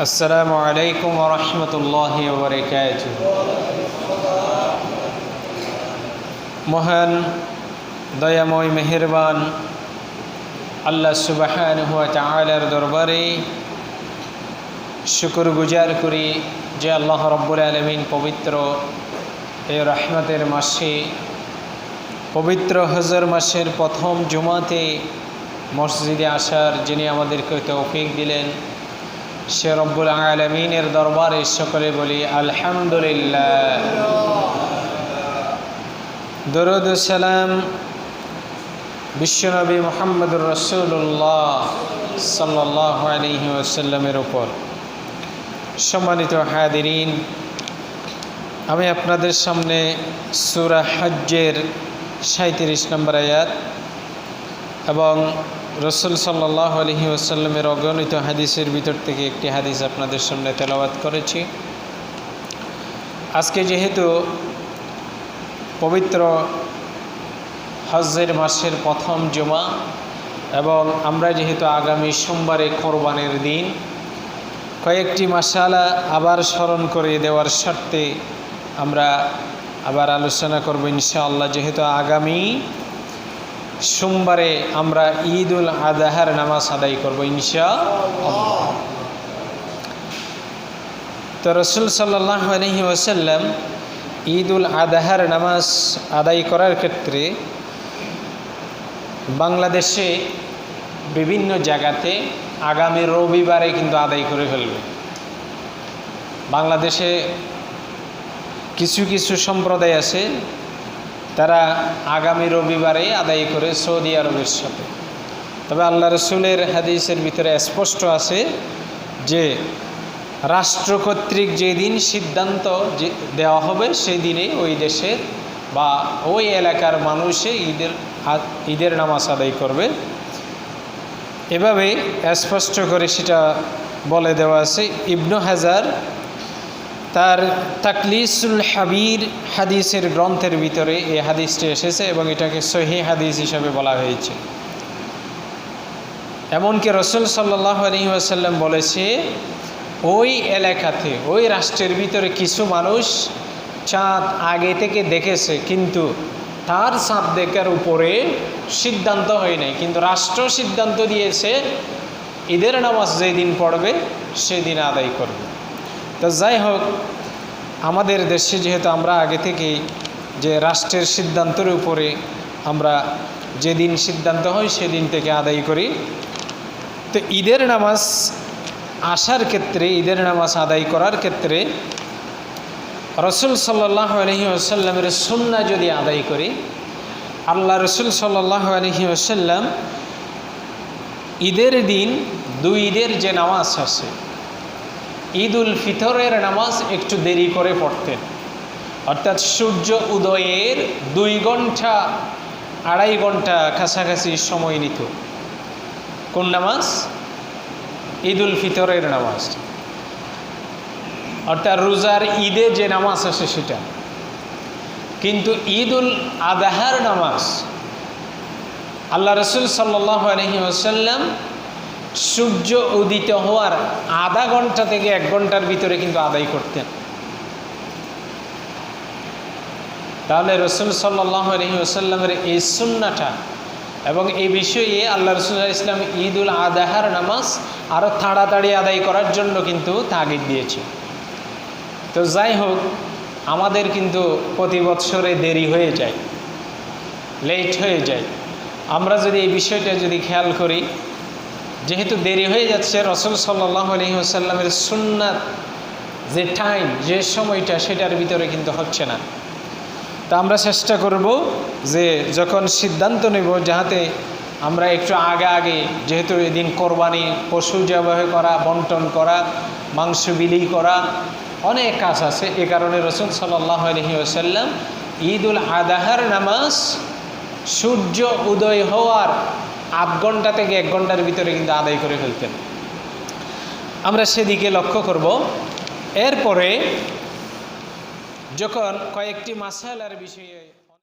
السلام عليكم ورحمة الله وبركاته মহান দয়াময় মেহেরবান আল্লাহ সুবাহান হুয়া তালার দরবারে শুকুর গুজার করি যে আল্লাহ রব্বুল আলমিন পবিত্র এই রহমতের মাসে পবিত্র হজর মাসের প্রথম জুমাতে মসজিদে আসার যিনি আমাদেরকে তৌফিক দিলেন সে রব্বুল আলমিনের দরবারে সকলে বলি, আলহামদুলিল্লাহ। দরুদ সালাম বিশ্বনবী মোহাম্মদুর রসুল্লাহ সাল্লাহ আলহি ওসাল্লামের ওপর সম্মানিত হাদিরিন আমি আপনাদের সামনে সুরা হজ্জের সাঁত্রিশ নম্বর আয়াত এবং রসুল সাল্লাহ আলহি ওসাল্লামের অগণিত হাদিসের ভিতর থেকে একটি হাদিস আপনাদের সামনে তেলাওয়াত করেছি। আজকে যেহেতু পবিত্র হজ্জের মাসের প্রথম জমা এবং আমরা যেহেতু আগামী সোমবারে কোরবানের দিন, কয়েকটি মাসালা আবার স্মরণ করে দেওয়ার স্বার্থে আমরা আবার আলোচনা করব ইনশাআল্লাহ, যেহেতু আগামী সোমবারে আমরা ঈদ উল আদাহার নামাজ আদায় করব ইনশা তো রসুল সাল্লাহ আলহি ওসাল্লাম ঈদ উল আদাহার নামাজ আদায় করার ক্ষেত্রে বাংলাদেশে বিভিন্ন জায়গাতে আগামী রবিবারে কিন্তু আদায় করে ফেলবে। বাংলাদেশে কিছু কিছু সম্প্রদায় আছে তারা আগামী রবিবারে আদায় করে সৌদি আরবের সাথে। তবে আল্লাহ রসুলের হাদিসের ভিতরে স্পষ্ট আছে যে, রাষ্ট্র কর্তৃক যেদিন সিদ্ধান্ত দেওয়া হবে সেই দিনে ওই দেশের বা ওই এলাকার মানুষে ঈদের হাত, ঈদের নামাজ আদায় করবে। এভাবে স্পষ্ট করে সেটা বলে দেওয়া আছে। ইবনু হাজার তার তাকলিসুল হাবির হাদিসের গ্রন্থের ভিতরে এই হাদিসটি এসেছে এবং এটাকে সহি হাদিস হিসাবে বলা হয়েছে। এমনকি রসুল সাল্লাহ আলী আসাল্লাম বলেছে, ওই এলাকাতে, ওই রাষ্ট্রের ভিতরে কিছু মানুষ চাঁদ আগে থেকে দেখেছে, কিন্তু তার চাঁদ দেখার উপরে সিদ্ধান্ত হয় নাই। কিন্তু রাষ্ট্র সিদ্ধান্ত দিয়েছে, ঈদের নামাজ যেদিন পড়বে, সেদিন আদায় করবে। তো যাই হোক, আমাদের দেশে যেহেতু আমরা আগে থেকেই যে রাষ্ট্রের সিদ্ধান্তের উপরে আমরা যেদিন সিদ্ধান্ত হয় সেদিন থেকে আদায় করি। তো ঈদের নামাজ আসার ক্ষেত্রে, ঈদের নামাজ আদায় করার ক্ষেত্রে রসুল সাল্লাহ আলহি আসাল্লামের সুন্না যদি আদায় করি, আল্লাহ রসুল সাল্লাহ আলহি আসাল্লাম ঈদের দিন দুই ঈদের যে নামাজ আছে ঈদ উল ফিতরের নামাজ একটু দেরি করে পড়তেন। অর্থাৎ সূর্য উদয়ের দুই ঘণ্টা আড়াই ঘণ্টা কাছাকাছি সময় নিত। কোন নামাজ? ঈদ উল ফিতরের নামাজ। অর্থাৎ রোজার ঈদে যে নামাজ আছে সেটা। কিন্তু ঈদ উল আদাহার নামাজ, আল্লাহ রসুল সাল্লাহ আলহি আসাল্লাম সূর্য উদিত হওয়ার আধা ঘণ্টা থেকে এক ঘণ্টার ভিতরে কিন্তু আদায় করতেন। তাহলে রসুল সাল্লাহ আলহি আসাল্লামের এই সুন্নাটা এবং এই বিষয়ে আল্লাহ রসুল্লাহ ইসলাম ঈদ উল আদাহার নামাজ আরও তাড়াতাড়ি আদায় করার জন্য কিন্তু তাগিদ দিয়েছে। তো যাই হোক, আমাদের কিন্তু প্রতি বৎসরে দেরি হয়ে যায় লেট হয়ে যায়। আমরা যদি এই বিষয়টা যদি খেয়াল করি যেহেতু দেরি হয়ে যাচ্ছে, রসুল সাল্লাহ আলহিহাসাল্লামের সুন্নাত যে টাইম যে সময়টা, সেটার ভিতরে কিন্তু হচ্ছে না। তা আমরা চেষ্টা করব যে যখন সিদ্ধান্ত নেব যাহাতে আমরা একটু আগে আগে, যেহেতু এদিন কোরবানি, পশু জবাহ করা, বন্টন করা, মাংস বিলি করা, অনেক কাজ আছে। এ কারণে রসুল সাল্লাহ আলহি আসাল্লাম ঈদ উল আদাহার নামাজ সূর্য উদয় হওয়ার আধ ঘণ্টা থেকে এক ঘণ্টার ভিতরে কিন্তু আদায় করে ফেলতেন। আমরা সেদিকে লক্ষ্য করব। এরপরে যখন কয়েকটি মাসালার বিষয়ে